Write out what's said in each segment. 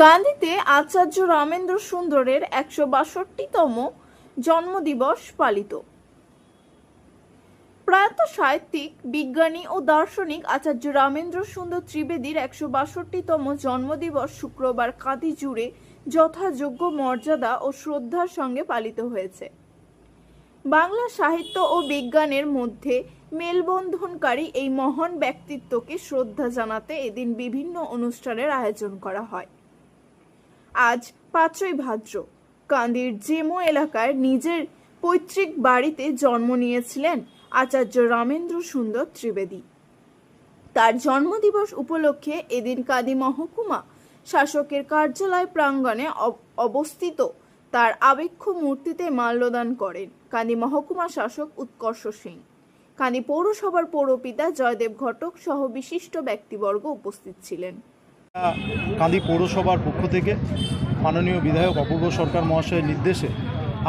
কান্দিতে আচার্য রামেন্দ্র সুন্দরের একশো বাষট্টিতম জন্মদিবস পালিত। প্রয়াত সাহিত্যিক, বিজ্ঞানী ও দার্শনিক আচার্য রামেন্দ্র সুন্দর ত্রিবেদীর একশো বাষট্টিতম জন্মদিবস শুক্রবার কাঁদি জুড়ে যথাযোগ্য মর্যাদা ও শ্রদ্ধার সঙ্গে পালিত হয়েছে। বাংলা সাহিত্য ও বিজ্ঞানের মধ্যে মেলবন্ধনকারী এই মহান ব্যক্তিত্বকে শ্রদ্ধা জানাতে এদিন বিভিন্ন অনুষ্ঠানের আয়োজন করা হয়। আজ পাঁচই ভাদ্র। কান্দির জেমো এলাকার নিজের পৈতৃক বাড়িতে জন্ম নিয়েছিলেন আচার্য রামেন্দ্র সুন্দর ত্রিবেদী। তার জন্মদিবস উপলক্ষে এদিন কাদি মহকুমা শাসকের কার্যালয় প্রাঙ্গণে অব- অবস্থিত। তার আবেক্ষ মূর্তিতে মাল্যদান করেন কান্দি মহকুমা শাসক উৎকর্ষ সিং কান্দি পৌরসভার পৌরপিতা জয়দেব ঘটক সহ বিশিষ্ট ব্যক্তিবর্গ উপস্থিত ছিলেন। কাঁদি পৌরসভার পক্ষ থেকে মাননীয় বিধায়ক, অপূর্ব সরকার মহাশয়ের নির্দেশে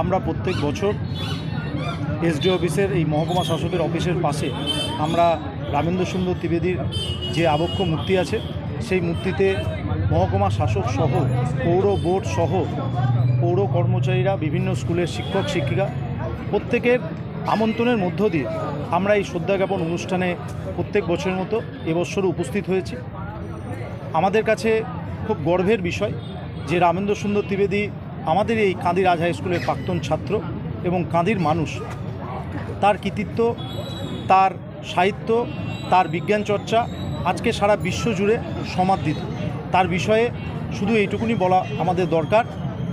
আমরা প্রত্যেক বছর এসডি অফিসের এই মহকুমা শাসকের অফিসের পাশে আমরা রামেন্দ্র সুন্দর ত্রিবেদীর যে আবক্ষ মূর্তি আছে, সেই মূর্তিতে মহকুমা শাসক সহ, পৌর বোর্ড সহ, পৌর কর্মচারীরা, বিভিন্ন স্কুলের শিক্ষক, শিক্ষিকা প্রত্যেকের আমন্ত্রণের মধ্য দিয়ে আমরা এই শ্রদ্ধা জ্ঞাপন অনুষ্ঠানে প্রত্যেক বছরের মতো এবছরও উপস্থিত হয়েছি। আমাদের কাছে খুব গর্বের বিষয় যে রামেন্দ্র সুন্দর ত্রিবেদী আমাদের এই কাঁদি রাজ হাই স্কুলের প্রাক্তন ছাত্র এবং কাঁদির মানুষ। তার কৃতিত্ব, তার সাহিত্য, তার বিজ্ঞান চর্চা আজকে সারা বিশ্ব জুড়ে সমাদৃত। তার বিষয়ে শুধু এইটুকুনি বলা আমাদের দরকার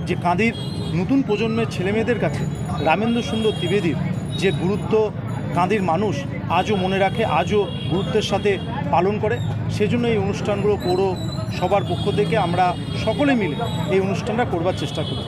যে কাঁদির নতুন প্রজন্মের ছেলেমেয়েদের কাছে রামেন্দ্র সুন্দর ত্রিবেদীর যে গুরুত্ব কাঁদির মানুষ আজও মনে রাখে, আজও গুরুত্বের সাথে পালন করে। সেজন্য এই অনুষ্ঠানগুলো পৌর সবার পক্ষ থেকে আমরা সকলে মিলে এই অনুষ্ঠানটা করবার চেষ্টা করি